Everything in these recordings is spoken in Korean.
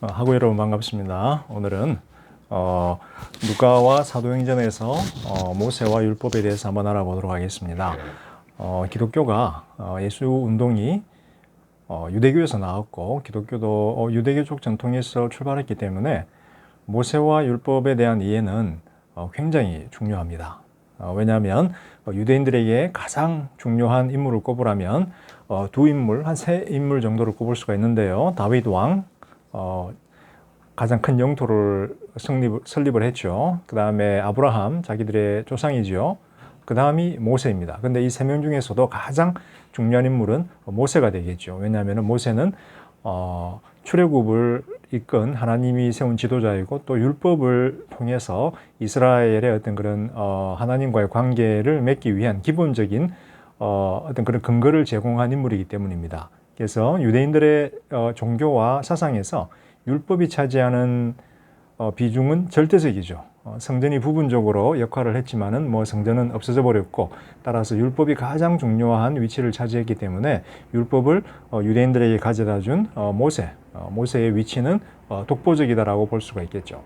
어, 하고 여러분 반갑습니다. 오늘은 어, 누가와 사도행전에서 어, 모세와 율법에 대해서 한번 알아보도록 하겠습니다. 어, 기독교가 어, 예수 운동이 어, 유대교에서 나왔고 기독교도 어, 유대교적 전통에서 출발했기 때문에 모세와 율법에 대한 이해는 어, 굉장히 중요합니다. 어, 왜냐하면 어, 유대인들에게 가장 중요한 인물을 꼽으라면 어, 두 인물, 한 세 인물 정도를 꼽을 수가 있는데요. 다윗 왕, 어, 가장 큰 영토를 성립, 설립을 했죠. 그 다음에 아브라함, 자기들의 조상이죠. 그 다음이 모세입니다. 근데 이 세 명 중에서도 가장 중요한 인물은 모세가 되겠죠. 왜냐하면 모세는 어, 출애굽을 이끈 하나님이 세운 지도자이고 또 율법을 통해서 이스라엘의 어떤 그런 어, 하나님과의 관계를 맺기 위한 기본적인 어, 어떤 그런 근거를 제공한 인물이기 때문입니다. 그래서 유대인들의 어, 종교와 사상에서 율법이 차지하는 어, 비중은 절대적이죠. 어, 성전이 부분적으로 역할을 했지만은 뭐 성전은 없어져 버렸고 따라서 율법이 가장 중요한 위치를 차지했기 때문에 율법을 어, 유대인들에게 가져다 준 어, 모세, 어, 모세의 위치는 어, 독보적이다라고 볼 수가 있겠죠.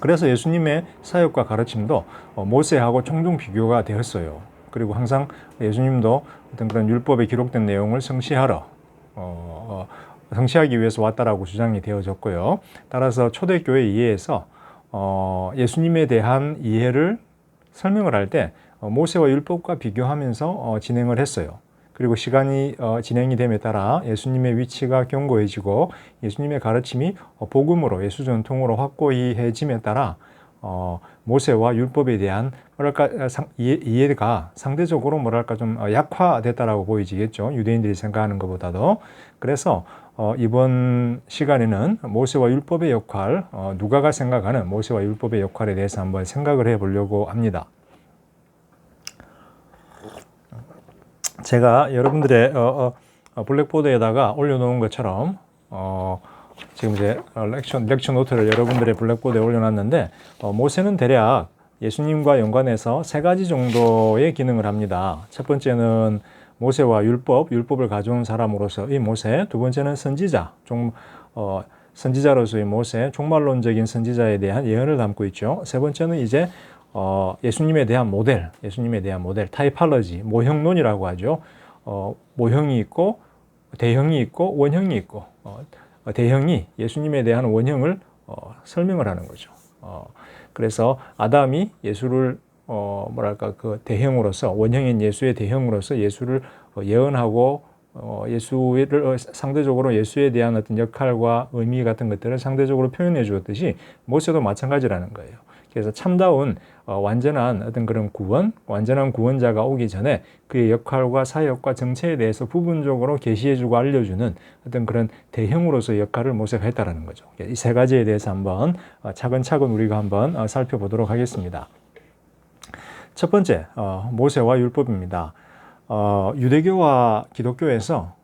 그래서 예수님의 사역과 가르침도 어, 모세하고 종종 비교가 되었어요. 그리고 항상 예수님도 어떤 그런 율법에 기록된 내용을 성시하러 어, 어, 성시하기 위해서 왔다라고 주장이 되어졌고요. 따라서 초대교회 이해에서 어, 예수님에 대한 이해를 설명을 할때 어, 모세와 율법과 비교하면서 어, 진행을 했어요. 그리고 시간이 어, 진행이 됨에 따라 예수님의 위치가 견고해지고 예수님의 가르침이 어, 복음으로 예수 전통으로 확고히해짐에 따라 어, 모세와 율법에 대한 뭐랄까 어, 상, 이해, 이해 가 상대적으로 뭐랄까 좀 어, 약화됐다라고 보이지겠죠 유대인들이 생각하는 것보다도 그래서 어, 이번 시간에는 모세와 율법의 역할 어, 누가가 생각하는 모세와 율법의 역할에 대해서 한번 생각을 해보려고 합니다. 제가 여러분들의 어, 어, 블랙보드에다가 올려놓은 것처럼 어, 지금 이제 렉처, 렉처 노트를 여러분들의 블랙보드에 올려놨는데 어, 모세는 대략 예수님과 연관해서 세 가지 정도의 기능을 합니다. 첫 번째는 모세와 율법, 율법을 가져온 사람으로서의 모세. 두 번째는 선지자, 종, 어, 선지자로서의 모세, 종말론적인 선지자에 대한 예언을 담고 있죠. 세 번째는 이제 어, 예수님에 대한 모델, 예수님에 대한 모델, 타이팔러지, 모형론이라고 하죠. 어, 모형이 있고 대형이 있고 원형이 있고 어, 대형이 예수님에 대한 원형을 어, 설명을 하는 거죠. 어, 그래서 아담이 예수를 어, 뭐랄까 그 대형으로서 원형인 예수의 대형으로서 예수를 어, 예언하고 어, 예수를 어, 상대적으로 예수에 대한 어떤 역할과 의미 같은 것들을 상대적으로 표현해 주었듯이 모세도 마찬가지라는 거예요. 그래서 참다운 어, 완전한 어떤 그런 구원, 완전한 구원자가 오기 전에 그의 역할과 사역과 정체에 대해서 부분적으로 계시해주고 알려주는 어떤 그런 대형으로서의 역할을 모세가 했다라는 거죠. 이 세 가지에 대해서 한번 어, 차근차근 우리가 한번 어, 살펴보도록 하겠습니다. 첫 번째 어, 모세와 율법입니다. 어, 유대교와 기독교에서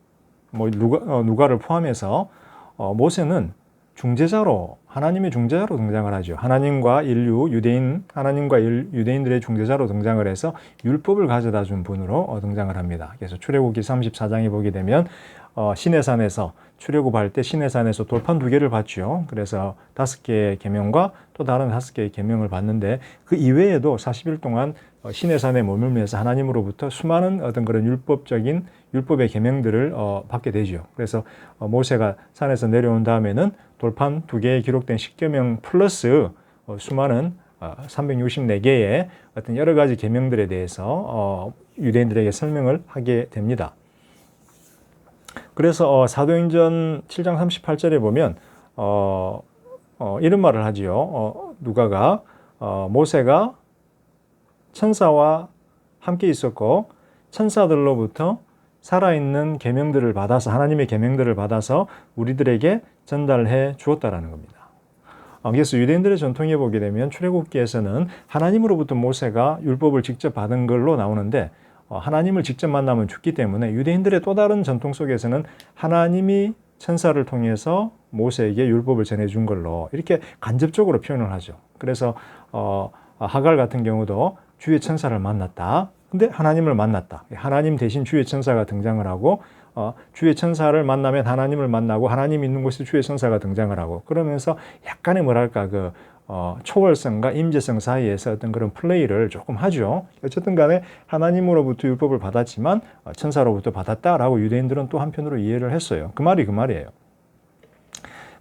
뭐 누가, 어, 누가를 포함해서 어, 모세는 중재자로 하나님의 중재자로 등장을 하죠. 하나님과 인류 유대인 하나님과 일, 유대인들의 중재자로 등장을 해서 율법을 가져다 준 분으로 어, 등장을 합니다. 그래서 출애굽기 34장에 보게 되면 어, 시내산에서 출애굽할 때 시내산에서 돌판 두 개를 받죠. 그래서 다섯 개의 계명과 또 다른 다섯 개의 계명을 받는데 그 이외에도 40일 동안 어, 시내산에 머물면서 하나님으로부터 수많은 어떤 그런 율법적인 율법의 계명들을 어, 받게 되죠. 그래서 어, 모세가 산에서 내려온 다음에는 돌판 두 개에 기록된 십계명 플러스 어, 수많은 어, 364개의 어떤 여러 가지 계명들에 대해서 어, 유대인들에게 설명을 하게 됩니다. 그래서 어, 사도행전 7장 38절에 보면 어, 어, 이런 말을 하지요. 어, 누가가 어, 모세가 천사와 함께 있었고 천사들로부터 살아있는 계명들을 받아서 하나님의 계명들을 받아서 우리들에게 전달해 주었다라는 겁니다. 어, 그래서 유대인들의 전통에 보게 되면 출애굽기에서는 하나님으로부터 모세가 율법을 직접 받은 걸로 나오는데 어, 하나님을 직접 만나면 죽기 때문에 유대인들의 또 다른 전통 속에서는 하나님이 천사를 통해서 모세에게 율법을 전해준 걸로 이렇게 간접적으로 표현을 하죠. 그래서 어, 하갈 같은 경우도 주의 천사를 만났다. 근데 하나님을 만났다. 하나님 대신 주의 천사가 등장을 하고 어, 주의 천사를 만나면 하나님을 만나고 하나님 있는 곳에 주의 천사가 등장을 하고 그러면서 약간의 뭐랄까 그 어, 초월성과 임재성 사이에서 어떤 그런 플레이를 조금 하죠. 어쨌든 간에 하나님으로부터 율법을 받았지만 어, 천사로부터 받았다라고 유대인들은 또 한편으로 이해를 했어요. 그 말이 그 말이에요.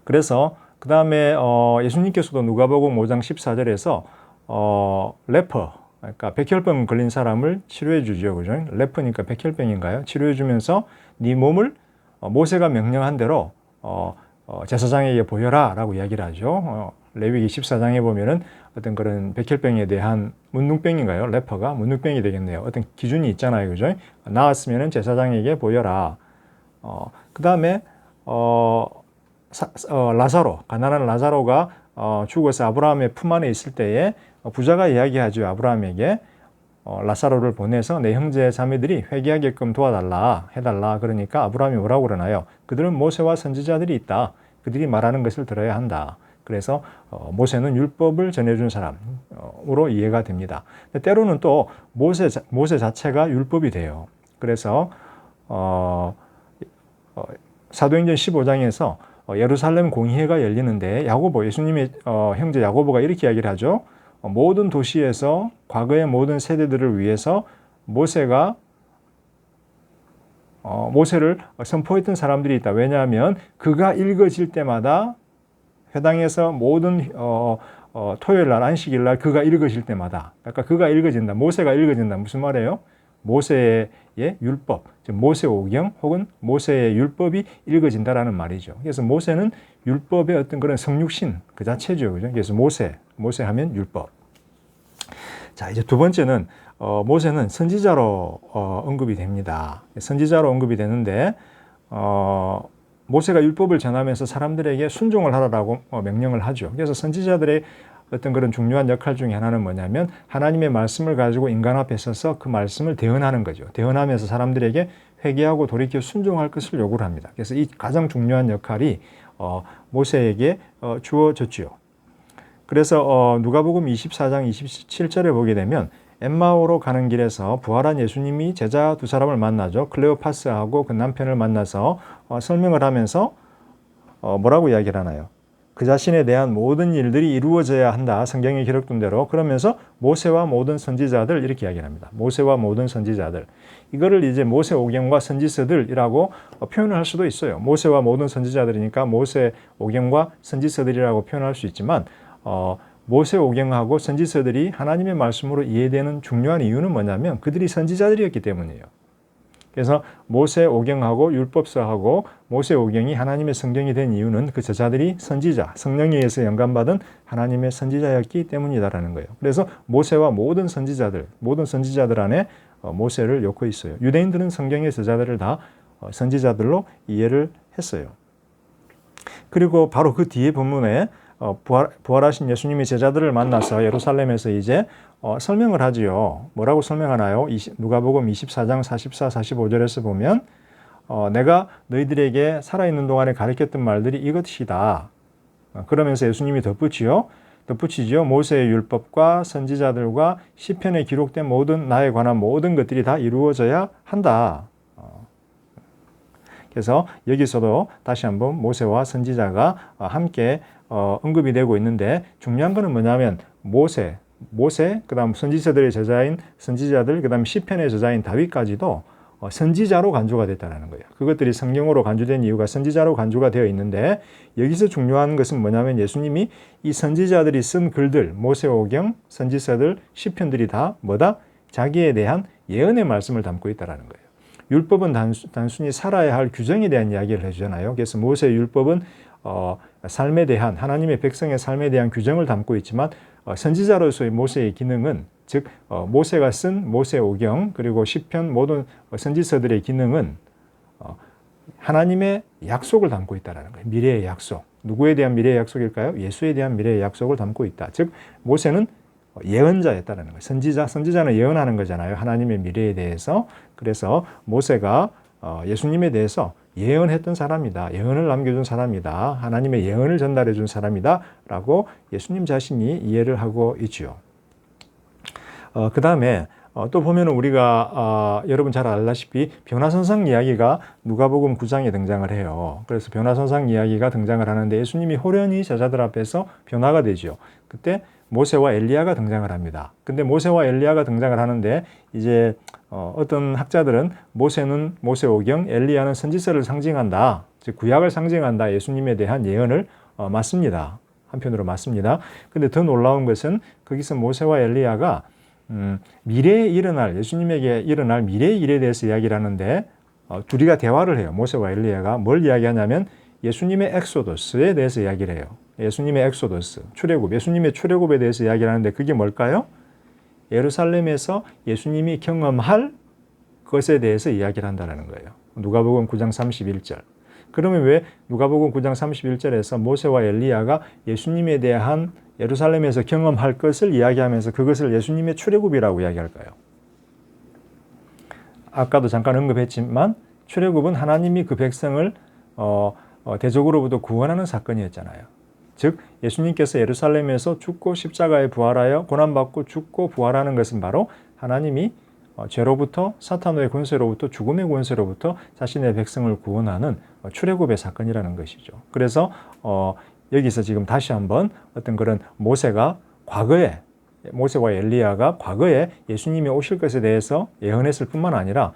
그래서 그 다음에 어, 예수님께서도 누가복음 5장 14절에서 어, 래퍼 그러니까 백혈병 걸린 사람을 치료해 주죠. 그죠? 래퍼니까 백혈병인가요? 치료해 주면서 네 몸을 어, 모세가 명령한 대로 어, 어, 제사장에게 보여라라고 이야기를 하죠. 어, 레위기 14장에 보면은 어떤 그런 백혈병에 대한 문둥병인가요? 래퍼가 문둥병이 되겠네요. 어떤 기준이 있잖아요. 그죠? 나왔으면은 제사장에게 보여라. 어, 그 다음에 어, 사, 어, 라사로 가난한 라사로가 어, 죽어서 아브라함의 품 안에 있을 때에 부자가 이야기하죠 아브라함에게 어, 라사로를 보내서 내 형제 자매들이 회개하게끔 도와달라 해달라 그러니까 아브라함이 뭐라고 그러나요? 그들은 모세와 선지자들이 있다. 그들이 말하는 것을 들어야 한다. 그래서 어, 모세는 율법을 전해준 사람으로 이해가 됩니다. 때로는 또 모세 모세 자체가 율법이 돼요. 그래서 어, 어, 사도행전 15장에서 어, 예루살렘 공의회가 열리는데 야고보 예수님의 어, 형제 야고보가 이렇게 이야기를 하죠. 어, 모든 도시에서 과거의 모든 세대들을 위해서 모세가 어, 모세를 선포했던 사람들이 있다. 왜냐하면 그가 읽어질 때마다 회당에서 모든 어, 어, 토요일 날 안식일 날 그가 읽어질 때마다 그러니까 그가 읽어진다. 모세가 읽어진다. 무슨 말이에요? 모세의 율법, 즉 모세 오경 혹은 모세의 율법이 읽어진다라는 말이죠. 그래서 모세는 율법의 어떤 그런 성육신 그 자체죠. 그죠? 그래서 모세, 모세 하면 율법. 자, 이제 두 번째는 어, 모세는 선지자로 어, 언급이 됩니다. 선지자로 언급이 되는데 어, 모세가 율법을 전하면서 사람들에게 순종을 하라라고 어, 명령을 하죠. 그래서 선지자들의 어떤 그런 중요한 역할 중에 하나는 뭐냐면 하나님의 말씀을 가지고 인간 앞에 서서 그 말씀을 대언하는 거죠. 대언하면서 사람들에게 회개하고 돌이켜 순종할 것을 요구를 합니다. 그래서 이 가장 중요한 역할이 어, 모세에게 어, 주어졌지요. 그래서 어, 누가복음 24장 27절에 보게 되면 엠마오로 가는 길에서 부활한 예수님이 제자 두 사람을 만나죠. 클레오파스하고 그 남편을 만나서 어, 설명을 하면서 어, 뭐라고 이야기를 하나요? 그 자신에 대한 모든 일들이 이루어져야 한다. 성경에 기록된 대로. 그러면서 모세와 모든 선지자들 이렇게 이야기합니다. 모세와 모든 선지자들. 이거를 이제 모세 오경과 선지서들이라고 표현을 할 수도 있어요. 모세와 모든 선지자들이니까 모세 오경과 선지서들이라고 표현할 수 있지만 어, 모세 오경하고 선지서들이 하나님의 말씀으로 이해되는 중요한 이유는 뭐냐면 그들이 선지자들이었기 때문이에요. 그래서 모세 오경하고 율법서하고 모세 오경이 하나님의 성경이 된 이유는 그 저자들이 선지자, 성령에 의해서 영감받은 하나님의 선지자였기 때문이다라는 거예요. 그래서 모세와 모든 선지자들, 모든 선지자들 안에 어, 모세를 엮고 있어요. 유대인들은 성경의 저자들을 다 어, 선지자들로 이해를 했어요. 그리고 바로 그 뒤에 본문에 어, 부활, 부활하신 예수님이 제자들을 만나서 예루살렘에서 이제 어, 설명을 하지요. 뭐라고 설명하나요? 누가복음 24장 44, 45절에서 보면 어, 내가 너희들에게 살아있는 동안에 가르쳤던 말들이 이것이다. 어, 그러면서 예수님이 덧붙이요. 덧붙이죠. 모세의 율법과 선지자들과 시편에 기록된 모든 나에 관한 모든 것들이 다 이루어져야 한다. 어. 그래서 여기서도 다시 한번 모세와 선지자가 어, 함께 어, 언급이 되고 있는데 중요한 거는 뭐냐면 모세, 모세, 그다음 선지자들의 저자인 선지자들, 그다음 시편의 저자인 다윗까지도 어, 선지자로 간주가 됐다는 거예요. 그것들이 성경으로 간주된 이유가 선지자로 간주가 되어 있는데 여기서 중요한 것은 뭐냐면 예수님이 이 선지자들이 쓴 글들, 모세오경, 선지서들, 시편들이 다 뭐다? 자기에 대한 예언의 말씀을 담고 있다는 거예요. 율법은 단순, 히 살아야 할 규정에 대한 이야기를 해주잖아요. 그래서 모세 율법은 어, 삶에 대한 하나님의 백성의 삶에 대한 규정을 담고 있지만 어, 선지자로서의 모세의 기능은 즉 어, 모세가 쓴 모세 오경 그리고 시편 모든 선지서들의 기능은 어, 하나님의 약속을 담고 있다라는 거예요. 미래의 약속. 누구에 대한 미래의 약속일까요? 예수에 대한 미래의 약속을 담고 있다. 즉 모세는 예언자였다는 거예요. 선지자, 선지자는 예언하는 거잖아요. 하나님의 미래에 대해서. 그래서 모세가 예수님에 대해서 예언했던 사람이다. 예언을 남겨준 사람이다. 하나님의 예언을 전달해 준 사람이다. 라고 예수님 자신이 이해를 하고 있지요. 어, 그 다음에 어, 또 보면은 우리가 아, 여러분 잘 알다시피 변화선상 이야기가 누가복음 9장에 등장을 해요. 그래서 변화선상 이야기가 등장을 하는데 예수님이 호련히 제자들 앞에서 변화가 되죠. 그때 모세와 엘리야가 등장을 합니다. 근데 모세와 엘리야가 등장을 하는데 이제 어, 어떤 학자들은 모세는 모세오경, 엘리야는 선지서를 상징한다. 즉 구약을 상징한다. 예수님에 대한 예언을 어, 맞습니다. 한편으로 맞습니다. 근데 더 놀라운 것은 거기서 모세와 엘리야가 음, 미래에 일어날 예수님에게 일어날 미래의 일에 대해서 이야기를 하는데 어, 둘이가 대화를 해요. 모세와 엘리야가 뭘 이야기하냐면 예수님의 엑소더스에 대해서 이야기를 해요. 예수님의 엑소더스, 출애굽, 예수님의 출애굽에 대해서 이야기를 하는데 그게 뭘까요? 예루살렘에서 예수님이 경험할 것에 대해서 이야기를 한다는 거예요. 누가복음 9장 31절. 그러면 왜 누가복음 9장 31절에서 모세와 엘리야가 예수님에 대한 예루살렘에서 경험할 것을 이야기하면서 그것을 예수님의 출애굽이라고 이야기할까요? 아까도 잠깐 언급했지만 출애굽은 하나님이 그 백성을 어, 어, 대적으로부터 구원하는 사건이었잖아요. 즉 예수님께서 예루살렘에서 죽고 십자가에 부활하여 고난받고 죽고 부활하는 것은 바로 하나님이 어, 죄로부터 사탄의 권세로부터 죽음의 권세로부터 자신의 백성을 구원하는 어, 출애굽의 사건이라는 것이죠. 그래서 어, 여기서 지금 다시 한번 어떤 그런 모세가 과거에 모세와 엘리야가 과거에 예수님이 오실 것에 대해서 예언했을 뿐만 아니라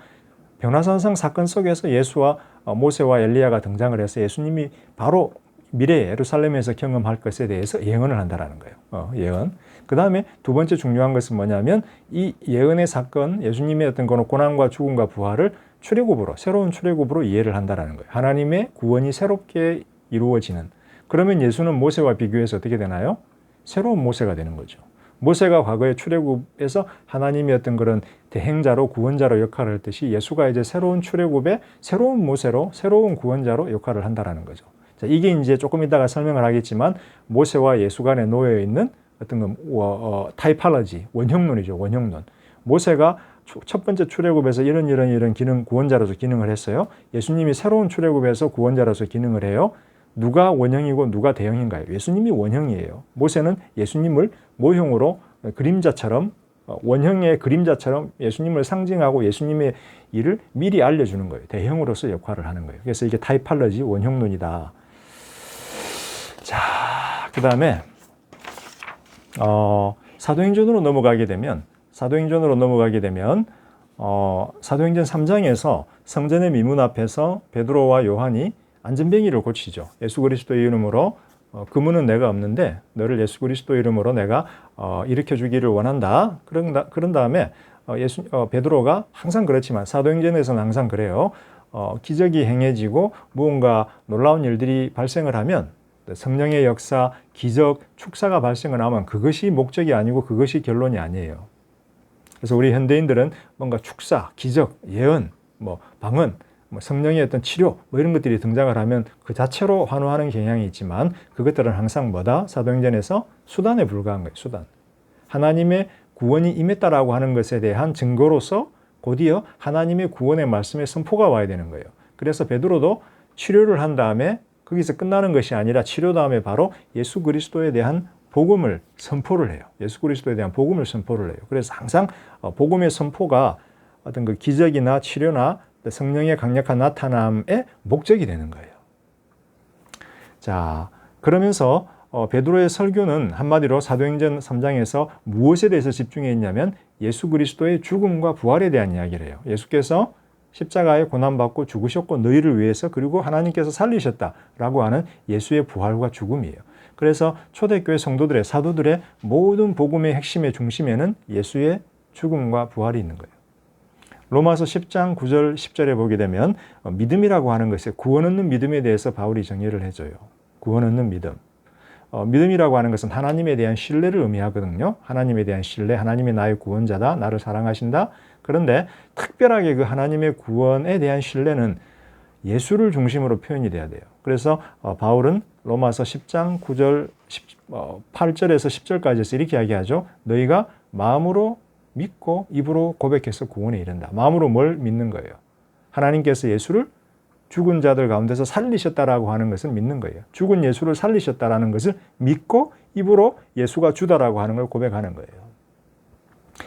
변화산상 사건 속에서 예수와 어, 모세와 엘리야가 등장을 해서 예수님이 바로 미래에 예루살렘에서 경험할 것에 대해서 예언을 한다라는 거예요. 어, 예언. 그 다음에 두 번째 중요한 것은 뭐냐면 이 예언의 사건, 예수님의 어떤 고난과 죽음과 부활을 출애굽으로 새로운 출애굽으로 이해를 한다라는 거예요. 하나님의 구원이 새롭게 이루어지는. 그러면 예수는 모세와 비교해서 어떻게 되나요? 새로운 모세가 되는 거죠. 모세가 과거에 출애굽에서 하나님의 어떤 그런 대행자로 구원자로 역할을 했듯이 예수가 이제 새로운 출애굽의 새로운 모세로 새로운 구원자로 역할을 한다라는 거죠. 자, 이게 이제 조금 이따가 설명을 하겠지만 모세와 예수 간에 놓여 있는 어떤 그 어, 타이팔러지 원형론이죠. 원형론. 모세가 첫 번째 출애굽에서 이런 이런 이런 기능 구원자로서 기능을 했어요. 예수님이 새로운 출애굽에서 구원자로서 기능을 해요. 누가 원형이고 누가 대형인가요? 예수님이 원형이에요. 모세는 예수님을 모형으로 그림자처럼 어, 원형의 그림자처럼 예수님을 상징하고 예수님의 일을 미리 알려주는 거예요. 대형으로서 역할을 하는 거예요. 그래서 이게 타이팔러지 원형론이다. 자, 그 다음에 어, 사도행전으로 넘어가게 되면 사도행전으로 넘어가게 되면 어, 사도행전 3장에서 성전의 미문 앞에서 베드로와 요한이 안전뱅이를 고치죠. 예수 그리스도의 이름으로 어, 그문은 내가 없는데 너를 예수 그리스도 이름으로 내가 어, 일으켜 주기를 원한다. 그런, 다, 그런 다음에 어, 예수, 어, 베드로가 항상 그렇지만 사도행전에서는 항상 그래요. 어, 기적이 행해지고 무언가 놀라운 일들이 발생을 하면 성령의 역사, 기적, 축사가 발생을 하면 그것이 목적이 아니고 그것이 결론이 아니에요. 그래서 우리 현대인들은 뭔가 축사, 기적, 예언, 뭐 방언, 뭐 성령의 어떤 치료 뭐 이런 것들이 등장을 하면 그 자체로 환호하는 경향이 있지만 그것들은 항상 뭐다? 사도행전에서 수단에 불과한 거예요. 수단. 하나님의 구원이 임했다라고 하는 것에 대한 증거로서 곧이어 하나님의 구원의 말씀에 선포가 와야 되는 거예요. 그래서 베드로도 치료를 한 다음에 거기서 끝나는 것이 아니라 치료 다음에 바로 예수 그리스도에 대한 복음을 선포를 해요. 예수 그리스도에 대한 복음을 선포를 해요. 그래서 항상 어, 복음의 선포가 어떤 그 기적이나 치료나 성령의 강력한 나타남의 목적이 되는 거예요. 자, 그러면서 어, 베드로의 설교는 한마디로 사도행전 3장에서 무엇에 대해서 집중해 있냐면 예수 그리스도의 죽음과 부활에 대한 이야기를 해요. 예수께서 십자가에 고난받고 죽으셨고 너희를 위해서 그리고 하나님께서 살리셨다라고 하는 예수의 부활과 죽음이에요. 그래서 초대교회 성도들의 사도들의 모든 복음의 핵심의 중심에는 예수의 죽음과 부활이 있는 거예요. 로마서 10장 9절 10절에 보게 되면 어, 믿음이라고 하는 것에 구원 얻는 믿음에 대해서 바울이 정의를 해줘요. 구원 얻는 믿음. 어, 믿음이라고 하는 것은 하나님에 대한 신뢰를 의미하거든요. 하나님에 대한 신뢰, 하나님이 나의 구원자다, 나를 사랑하신다. 그런데 특별하게 그 하나님의 구원에 대한 신뢰는 예수를 중심으로 표현이 돼야 돼요. 그래서 어, 바울은 로마서 10장 9절 10, 어, 8절에서 10절까지에서 이렇게 이야기하죠. 너희가 마음으로 믿고 입으로 고백해서 구원에 이른다. 마음으로 뭘 믿는 거예요? 하나님께서 예수를 죽은 자들 가운데서 살리셨다라고 하는 것을 믿는 거예요. 죽은 예수를 살리셨다라는 것을 믿고 입으로 예수가 주다라고 하는 걸 고백하는 거예요.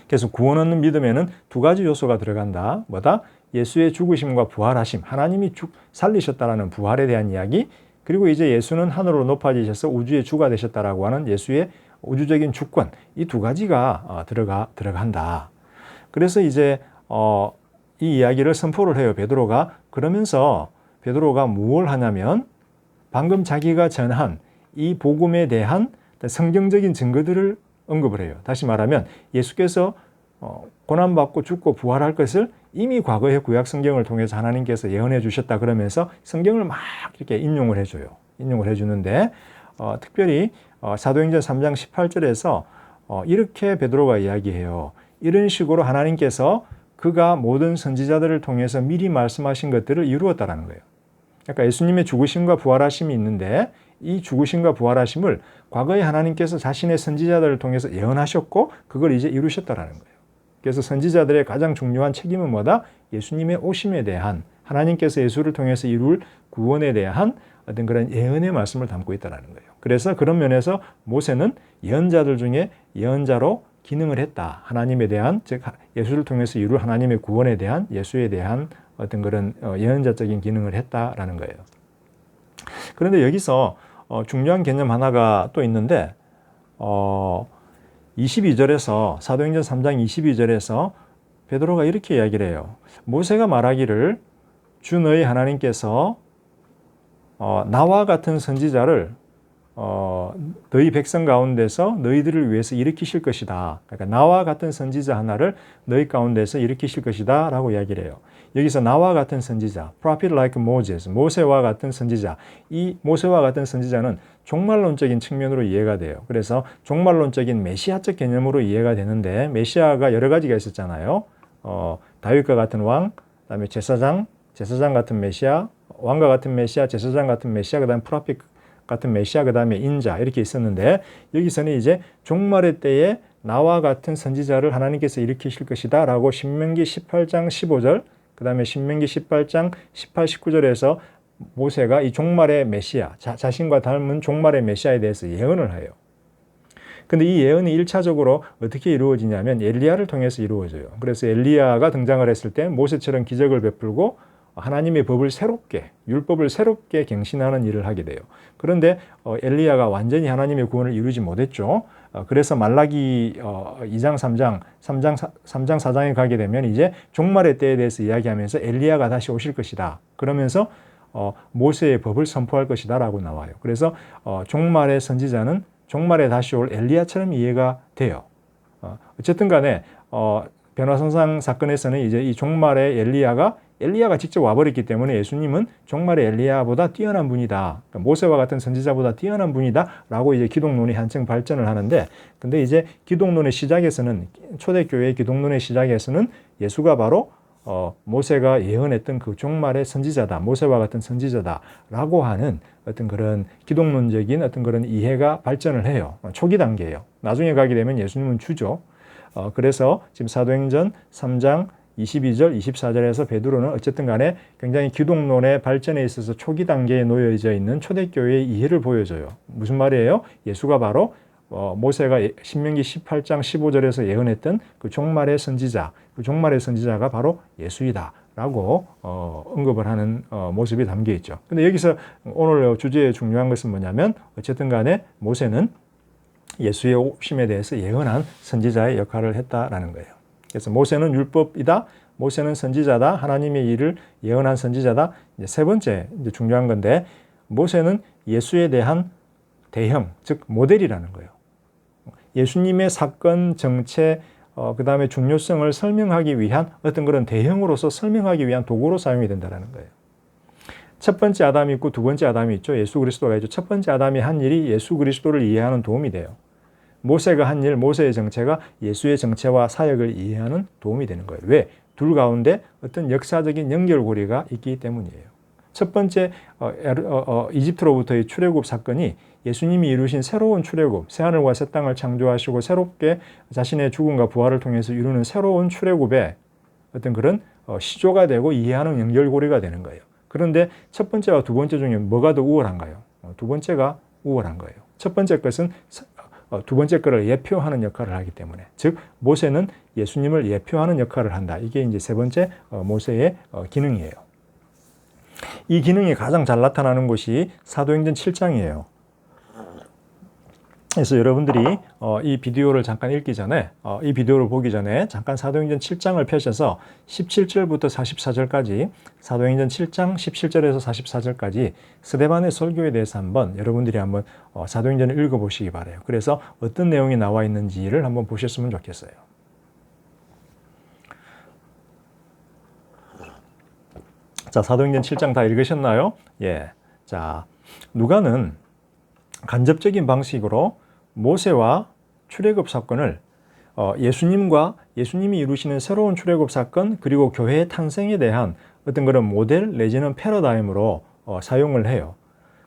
그래서 구원 얻는 믿음에는 두 가지 요소가 들어간다. 뭐다? 예수의 죽으심과 부활하심, 하나님이 죽, 살리셨다라는 부활에 대한 이야기, 그리고 이제 예수는 하늘로 높아지셔서 우주의 주가 되셨다라고 하는 예수의 우주적인 주권, 이 두 가지가 어, 들어가 들어간다. 그래서 이제 어, 이 이야기를 선포를 해요 베드로가 그러면서 베드로가 무엇을 하냐면 방금 자기가 전한 이 복음에 대한 성경적인 증거들을 언급을 해요. 다시 말하면 예수께서 어, 고난받고 죽고 부활할 것을 이미 과거의 구약 성경을 통해서 하나님께서 예언해 주셨다 그러면서 성경을 막 이렇게 인용을 해줘요. 인용을 해주는데 어, 특별히 어, 사도행전 3장 18절에서 어, 이렇게 베드로가 이야기해요. 이런 식으로 하나님께서 그가 모든 선지자들을 통해서 미리 말씀하신 것들을 이루었다라는 거예요. 그러니까 예수님의 죽으심과 부활하심이 있는데 이 죽으심과 부활하심을 과거에 하나님께서 자신의 선지자들을 통해서 예언하셨고 그걸 이제 이루셨다라는 거예요. 그래서 선지자들의 가장 중요한 책임은 뭐다? 예수님의 오심에 대한 하나님께서 예수를 통해서 이룰 구원에 대한 어떤 그런 예언의 말씀을 담고 있다라는 거예요. 그래서 그런 면에서 모세는 예언자들 중에 예언자로 기능을 했다. 하나님에 대한 즉 예수를 통해서 이룰 하나님의 구원에 대한 예수에 대한 어떤 그런 어, 예언자적인 기능을 했다라는 거예요. 그런데 여기서 어, 중요한 개념 하나가 또 있는데 어, 22절에서 사도행전 3장 22절에서 베드로가 이렇게 이야기를 해요. 모세가 말하기를 주 너희 하나님께서 어, 나와 같은 선지자를 어, 너희 백성 가운데서 너희들을 위해서 일으키실 것이다. 그러니까 나와 같은 선지자 하나를 너희 가운데서 일으키실 것이다. 라고 이야기를 해요. 여기서 나와 같은 선지자, prophet like Moses, 모세와 같은 선지자. 이 모세와 같은 선지자는 종말론적인 측면으로 이해가 돼요. 그래서 종말론적인 메시아적 개념으로 이해가 되는데 메시아가 여러 가지가 있었잖아요. 어, 다윗과 같은 왕, 그다음에 제사장, 제사장 같은 메시아, 왕과 같은 메시아, 제사장 같은 메시아, 그다음 프로핏 같은 메시아 그다음에 인자 이렇게 있었는데 여기서는 이제 종말의 때에 나와 같은 선지자를 하나님께서 일으키실 것이다라고 신명기 18장 15절 그 다음에 신명기 18장 18, 19절에서 모세가 이 종말의 메시아 자, 자신과 닮은 종말의 메시아에 대해서 예언을 해요. 근데 이 예언이 1차적으로 어떻게 이루어지냐면 엘리야를 통해서 이루어져요. 그래서 엘리야가 등장을 했을 때 모세처럼 기적을 베풀고 하나님의 법을 새롭게 율법을 새롭게 갱신하는 일을 하게 돼요. 그런데 어, 엘리야가 완전히 하나님의 구원을 이루지 못했죠. 어, 그래서 말라기 어, 2장 3장 3장 4, 3장 4장에 가게 되면 이제 종말의 때에 대해서 이야기하면서 엘리야가 다시 오실 것이다. 그러면서 어, 모세의 법을 선포할 것이다라고 나와요. 그래서 어, 종말의 선지자는 종말에 다시 올 엘리야처럼 이해가 돼요. 어, 어쨌든 간에 어, 변화선상 사건에서는 이제 이 종말의 엘리야가 엘리야가 직접 와버렸기 때문에 예수님은 종말의 엘리야보다 뛰어난 분이다. 그러니까 모세와 같은 선지자보다 뛰어난 분이다 라고 이제 기독론이 한층 발전을 하는데 근데 이제 기독론의 시작에서는 초대교회의 기독론의 시작에서는 예수가 바로 어, 모세가 예언했던 그 종말의 선지자다. 모세와 같은 선지자다 라고 하는 어떤 그런 기독론적인 어떤 그런 이해가 발전을 해요. 초기 단계예요. 나중에 가게 되면 예수님은 주죠. 어, 그래서 지금 사도행전 3장 22절, 24절에서 베드로는 어쨌든 간에 굉장히 기독론의 발전에 있어서 초기 단계에 놓여져 있는 초대교회의 이해를 보여줘요. 무슨 말이에요? 예수가 바로 어, 모세가 신명기 18장 15절에서 예언했던 그 종말의 선지자, 그 종말의 선지자가 바로 예수이다. 라고 어, 언급을 하는 어, 모습이 담겨 있죠. 근데 여기서 오늘 주제의 중요한 것은 뭐냐면 어쨌든 간에 모세는 예수의 오심에 대해서 예언한 선지자의 역할을 했다라는 거예요. 그래서 모세는 율법이다. 모세는 선지자다. 하나님의 일을 예언한 선지자다. 이제 세 번째 이제 중요한 건데 모세는 예수에 대한 대형, 즉 모델이라는 거예요. 예수님의 사건, 정체, 어, 그 다음에 중요성을 설명하기 위한 어떤 그런 대형으로서 설명하기 위한 도구로 사용이 된다는 거예요. 첫 번째 아담이 있고 두 번째 아담이 있죠. 예수 그리스도가 있죠. 첫 번째 아담이 한 일이 예수 그리스도를 이해하는 도움이 돼요. 모세가 한 일, 모세의 정체가 예수의 정체와 사역을 이해하는 도움이 되는 거예요. 왜? 둘 가운데 어떤 역사적인 연결고리가 있기 때문이에요. 첫 번째 어, 어, 어, 이집트로부터의 출애굽 사건이 예수님이 이루신 새로운 출애굽, 새 하늘과 새 땅을 창조하시고 새롭게 자신의 죽음과 부활을 통해서 이루는 새로운 출애굽의 어떤 그런 어, 시조가 되고 이해하는 연결고리가 되는 거예요. 그런데 첫 번째와 두 번째 중에 뭐가 더 우월한가요? 어, 두 번째가 우월한 거예요. 첫 번째 것은 어, 두 번째 거를 예표하는 역할을 하기 때문에 즉 모세는 예수님을 예표하는 역할을 한다. 이게 이제 세 번째 어, 모세의 어, 기능이에요. 이 기능이 가장 잘 나타나는 곳이 사도행전 7장이에요. 그래서 여러분들이 어, 이 비디오를 잠깐 읽기 전에 어, 이 비디오를 보기 전에 잠깐 사도행전 7장을 펴셔서 17절부터 44절까지 사도행전 7장 17절에서 44절까지 스데반의 설교에 대해서 한번 여러분들이 한번 어, 사도행전을 읽어보시기 바래요. 그래서 어떤 내용이 나와 있는지를 한번 보셨으면 좋겠어요. 자, 사도행전 7장 다 읽으셨나요? 예. 자, 누가는 간접적인 방식으로 모세와 출애굽 사건을 어, 예수님과 예수님이 이루시는 새로운 출애굽 사건 그리고 교회의 탄생에 대한 어떤 그런 모델 내지는 패러다임으로 어, 사용을 해요.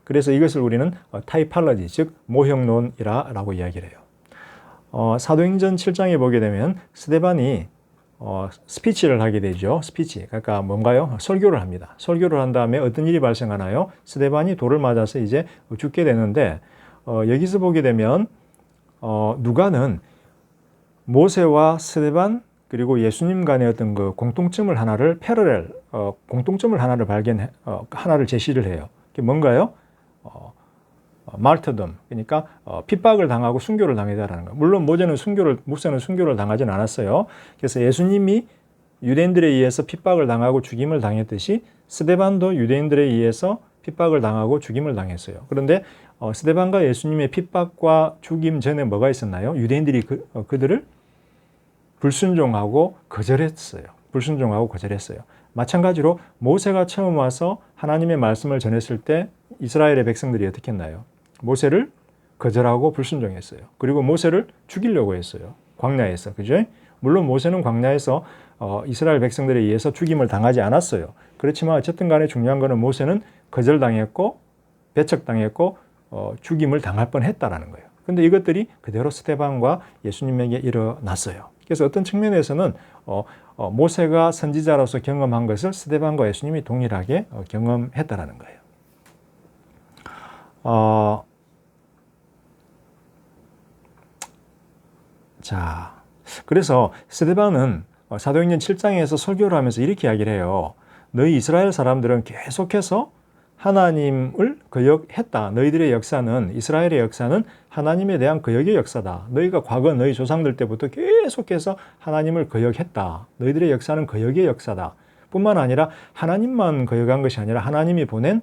그래서 이것을 우리는 어, 타이팔러지 즉 모형론이라고 이야기를 해요. 어, 사도행전 7장에 보게 되면 스데반이 어, 스피치를 하게 되죠. 스피치. 그러니까 뭔가요? 설교를 합니다. 설교를 한 다음에 어떤 일이 발생하나요? 스데반이 돌을 맞아서 이제 죽게 되는데 어, 여기서 보게 되면 어, 누가는 모세와 스데반 그리고 예수님 간의 어떤 그 공통점을 하나를 패러렐 어, 공통점을 하나를 발견 어, 하나를 제시를 해요. 그게 뭔가요? 어, 말터덤 그러니까 어, 핍박을 당하고 순교를 당했다라는 거. 물론 모세는 순교를 모세는 순교를 당하지는 않았어요. 그래서 예수님이 유대인들에 의해서 핍박을 당하고 죽임을 당했듯이 스데반도 유대인들에 의해서 핍박을 당하고 죽임을 당했어요. 그런데 어, 스데반과 예수님의 핍박과 죽임 전에 뭐가 있었나요? 유대인들이 그, 어, 그들을 불순종하고 거절했어요. 불순종하고 거절했어요. 마찬가지로 모세가 처음 와서 하나님의 말씀을 전했을 때 이스라엘의 백성들이 어떻게 했나요? 모세를 거절하고 불순종했어요. 그리고 모세를 죽이려고 했어요. 광야에서. 그죠? 물론 모세는 광야에서 어, 이스라엘 백성들에 의해서 죽임을 당하지 않았어요. 그렇지만 어쨌든 간에 중요한 것은 모세는 거절당했고 배척당했고 어, 죽임을 당할 뻔했다라는 거예요. 근데 이것들이 그대로 스테반과 예수님에게 일어났어요. 그래서 어떤 측면에서는 어, 어, 모세가 선지자로서 경험한 것을 스테반과 예수님이 동일하게 어, 경험했다라는 거예요. 어, 자, 그래서 스데반은 사도행전 7장에서 설교를 하면서 이렇게 이야기를 해요. 너희 이스라엘 사람들은 계속해서 하나님을 거역했다. 너희들의 역사는 이스라엘의 역사는 하나님에 대한 거역의 역사다. 너희가 과거 너희 조상들 때부터 계속해서 하나님을 거역했다. 너희들의 역사는 거역의 역사다. 뿐만 아니라 하나님만 거역한 것이 아니라 하나님이 보낸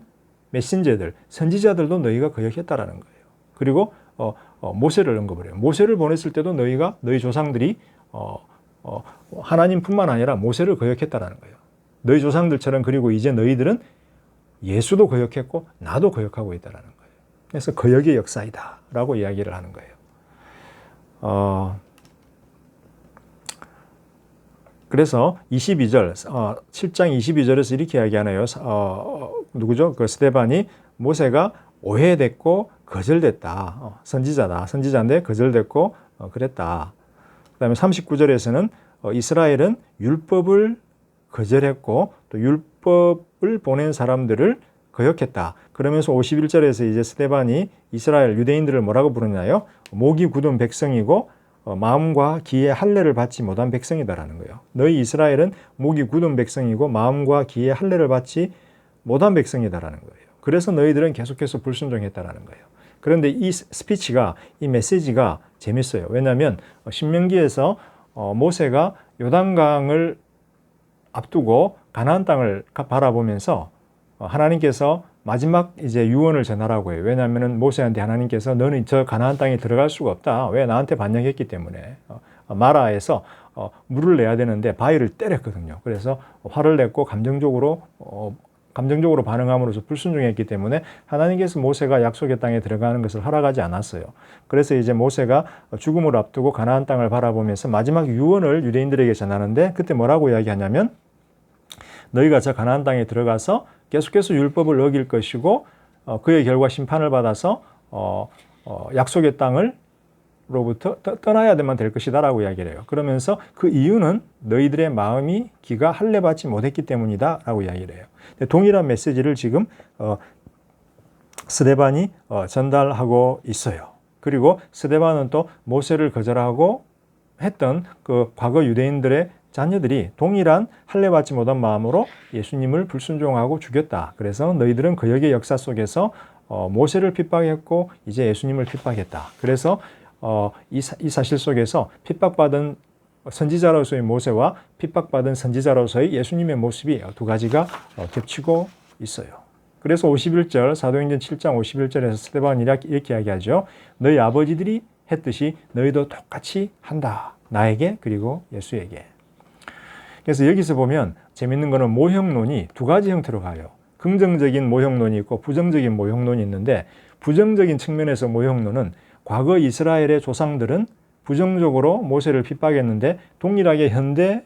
메신저들, 선지자들도 너희가 거역했다라는 거예요. 그리고 어, 어, 모세를 언급을 해요. 모세를 보냈을 때도 너희가 너희 조상들이 어, 어, 하나님뿐만 아니라 모세를 거역했다라는 거예요. 너희 조상들처럼 그리고 이제 너희들은 예수도 거역했고 나도 거역하고 있다라는 거예요. 그래서 거역의 역사이다라고 이야기를 하는 거예요. 어, 그래서 22절, 어, 7장 22절에서 이렇게 이야기하네요. 어, 누구죠? 그 스테반이 모세가 오해됐고 거절됐다. 어, 선지자다. 선지자인데 거절됐고 어, 그랬다. 그 다음에 39절에서는 어, 이스라엘은 율법을 거절했고 또 율법 을 보낸 사람들을 거역했다. 그러면서 51절에서 이제 스테반이 이스라엘 유대인들을 뭐라고 부르냐요? 목이 굳은 백성이고 어, 마음과 기에 할례를 받지 못한 백성이다라는 거예요. 너희 이스라엘은 목이 굳은 백성이고 마음과 기에 할례를 받지 못한 백성이다라는 거예요. 그래서 너희들은 계속해서 불순종했다라는 거예요. 그런데 이 스피치가 이 메시지가 재밌어요. 왜냐하면 신명기에서 어, 모세가 요단강을 앞두고 가나안 땅을 바라보면서 어, 하나님께서 마지막 이제 유언을 전하라고 해요. 왜냐하면 모세한테 하나님께서 너는 저 가나안 땅에 들어갈 수가 없다. 왜 나한테 반역했기 때문에 어, 마라에서 물을 내야 되는데 바위를 때렸거든요. 그래서 화를 냈고 감정적으로 감정적으로 반응함으로써 불순종했기 때문에 하나님께서 모세가 약속의 땅에 들어가는 것을 허락하지 않았어요. 그래서 이제 모세가 죽음을 앞두고 가나안 땅을 바라보면서 마지막 유언을 유대인들에게 전하는데 그때 뭐라고 이야기하냐면 너희가 저 가나안 땅에 들어가서 계속해서 율법을 어길 것이고 어, 그의 결과 심판을 받아서 어, 어, 약속의 땅을 로부터 떠나야만 될 것이다라고 이야기를 해요. 그러면서 그 이유는 너희들의 마음이 기가 할례받지 못했기 때문이다라고 이야기를 해요. 동일한 메시지를 지금 어, 스데반이 어, 전달하고 있어요. 그리고 스데반은 또 모세를 거절하고 했던 그 과거 유대인들의 자녀들이 동일한 할례 받지 못한 마음으로 예수님을 불순종하고 죽였다. 그래서 너희들은 그 역의 역사 속에서 어, 모세를 핍박했고 이제 예수님을 핍박했다. 그래서 어, 이, 사, 이 사실 속에서 핍박받은 선지자로서의 모세와 핍박받은 선지자로서의 예수님의 모습이 두 가지가 어, 겹치고 있어요. 그래서 51절 사도행전 7장 51절에서 스테반이 이렇게 이야기하죠. 너희 아버지들이 했듯이 너희도 똑같이 한다. 나에게 그리고 예수에게. 그래서 여기서 보면 재밌는 거는 모형론이 두 가지 형태로 가요. 긍정적인 모형론이 있고 부정적인 모형론이 있는데 부정적인 측면에서 모형론은 과거 이스라엘의 조상들은 부정적으로 모세를 핍박했는데 동일하게 현대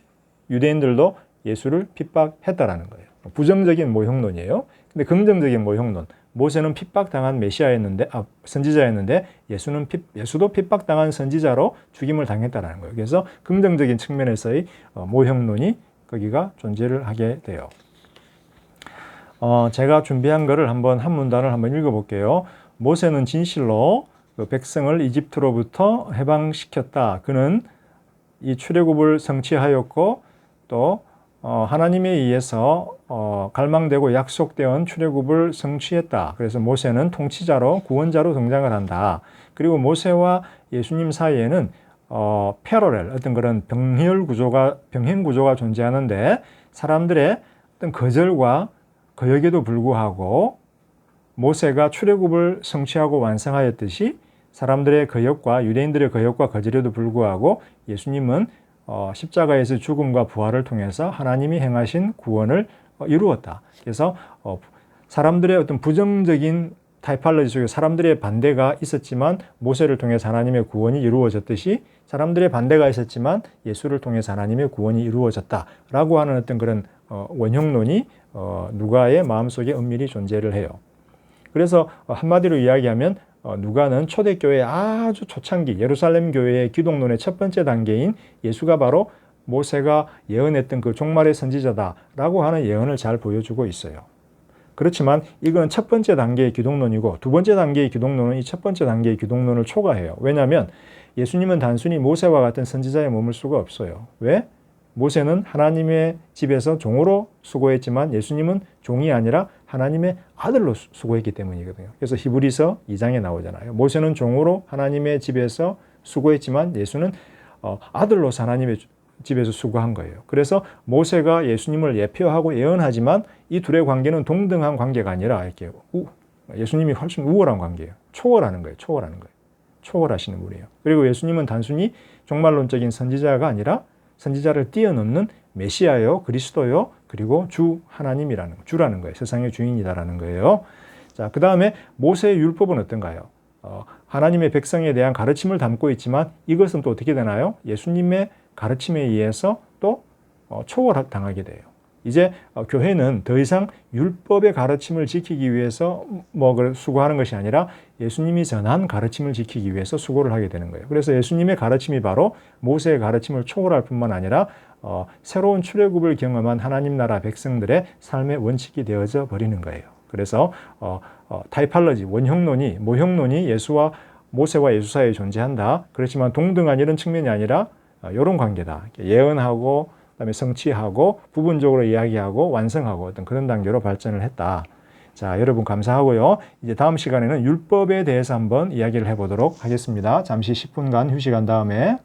유대인들도 예수를 핍박했다라는 거예요. 부정적인 모형론이에요. 근데 긍정적인 모형론. 모세는 핍박당한 메시아였는데 아, 선지자였는데 예수는 핍, 예수도 핍박당한 선지자로 죽임을 당했다라는 거예요. 그래서 긍정적인 측면에서의 어, 모형론이 거기가 존재를 하게 돼요. 어, 제가 준비한 거를 한번 한 문단을 한번 읽어볼게요. 모세는 진실로 그 백성을 이집트로부터 해방시켰다. 그는 이 출애굽을 성취하였고 또 어, 하나님에 의해서 어, 갈망되고 약속되어 출애굽을 성취했다. 그래서 모세는 통치자로 구원자로 등장을 한다. 그리고 모세와 예수님 사이에는 어, 패러렐 어떤 그런 병렬 구조가 병행 구조가 존재하는데 사람들의 어떤 거절과 거역에도 불구하고 모세가 출애굽을 성취하고 완성하였듯이 사람들의 거역과 유대인들의 거역과 거절에도 불구하고 예수님은 어, 십자가에서 죽음과 부활을 통해서 하나님이 행하신 구원을 어, 이루었다. 그래서 어, 사람들의 어떤 부정적인 타이팔러지 속에 사람들의 반대가 있었지만 모세를 통해서 하나님의 구원이 이루어졌듯이 사람들의 반대가 있었지만 예수를 통해서 하나님의 구원이 이루어졌다라고 하는 어떤 그런 어, 원형론이 어, 누가의 마음속에 은밀히 존재를 해요. 그래서 한마디로 이야기하면 어, 누가는 초대교회 아주 초창기 예루살렘 교회의 기독론의 첫 번째 단계인 예수가 바로 모세가 예언했던 그 종말의 선지자다라고 하는 예언을 잘 보여주고 있어요. 그렇지만 이건 첫 번째 단계의 기독론이고 두 번째 단계의 기독론은 이 첫 번째 단계의 기독론을 초과해요. 왜냐하면 예수님은 단순히 모세와 같은 선지자에 머물 수가 없어요. 왜? 모세는 하나님의 집에서 종으로 수고했지만 예수님은 종이 아니라 하나님의 아들로 수고했기 때문이거든요. 그래서 히브리서 2장에 나오잖아요. 모세는 종으로 하나님의 집에서 수고했지만 예수는 어, 아들로서 하나님의 집에서 수고한 거예요. 그래서 모세가 예수님을 예표하고 예언하지만 이 둘의 관계는 동등한 관계가 아니라 이렇게 우, 예수님이 훨씬 우월한 관계예요. 초월하는 거예요. 초월하는 거예요. 초월하시는 분이에요. 그리고 예수님은 단순히 종말론적인 선지자가 아니라 선지자를 뛰어넘는 메시아요, 그리스도요, 그리고 주 하나님이라는 주라는 거예요. 세상의 주인이다라는 거예요. 자, 그 다음에 모세의 율법은 어떤가요? 어, 하나님의 백성에 대한 가르침을 담고 있지만 이것은 또 어떻게 되나요? 예수님의 가르침에 의해서 또 어, 초월당하게 돼요. 이제 어, 교회는 더 이상 율법의 가르침을 지키기 위해서 뭐 수고하는 것이 아니라 예수님이 전한 가르침을 지키기 위해서 수고를 하게 되는 거예요. 그래서 예수님의 가르침이 바로 모세의 가르침을 초월할 뿐만 아니라 어, 새로운 출애굽을 경험한 하나님 나라 백성들의 삶의 원칙이 되어져 버리는 거예요. 그래서 어, 어, 타이팔러지 원형론이 모형론이 예수와 모세와 예수 사이에 존재한다. 그렇지만 동등한 이런 측면이 아니라 어, 이런 관계다. 예언하고 그다음에 성취하고 부분적으로 이야기하고 완성하고 어떤 그런 단계로 발전을 했다. 자, 여러분 감사하고요. 이제 다음 시간에는 율법에 대해서 한번 이야기를 해보도록 하겠습니다. 잠시 10분간 휴식한 다음에